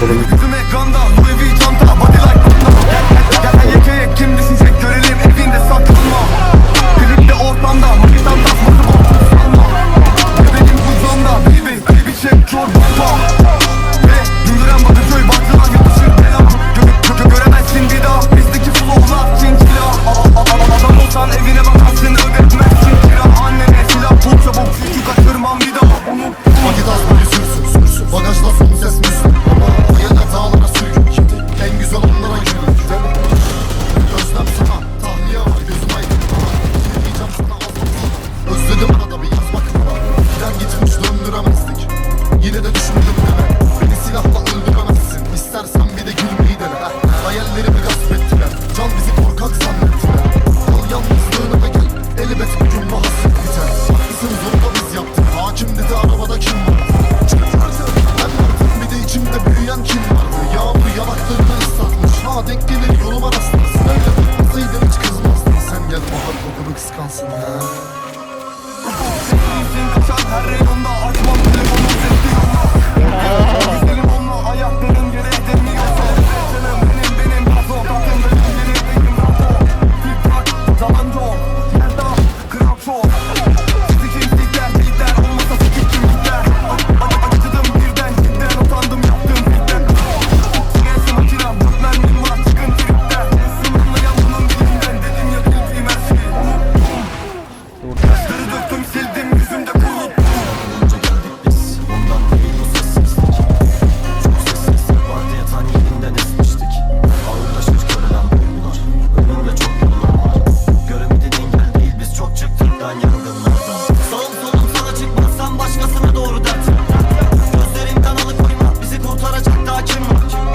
Solum Yüzüm ekranda Louis V çanta Pagas na sua denk gelir yoluma rastla Sırayla tutmasaydım hiç kızmazdın Sen gel bahar kokunu kıskansın ha Senin kaçan her reyonda açmam telefonu sesli yolla Güzelim onunla ayakların yere edemiyorsa Canım benim benim kaso Takım benim benim benim kaso Tik tak zamanco Yerda doğrudan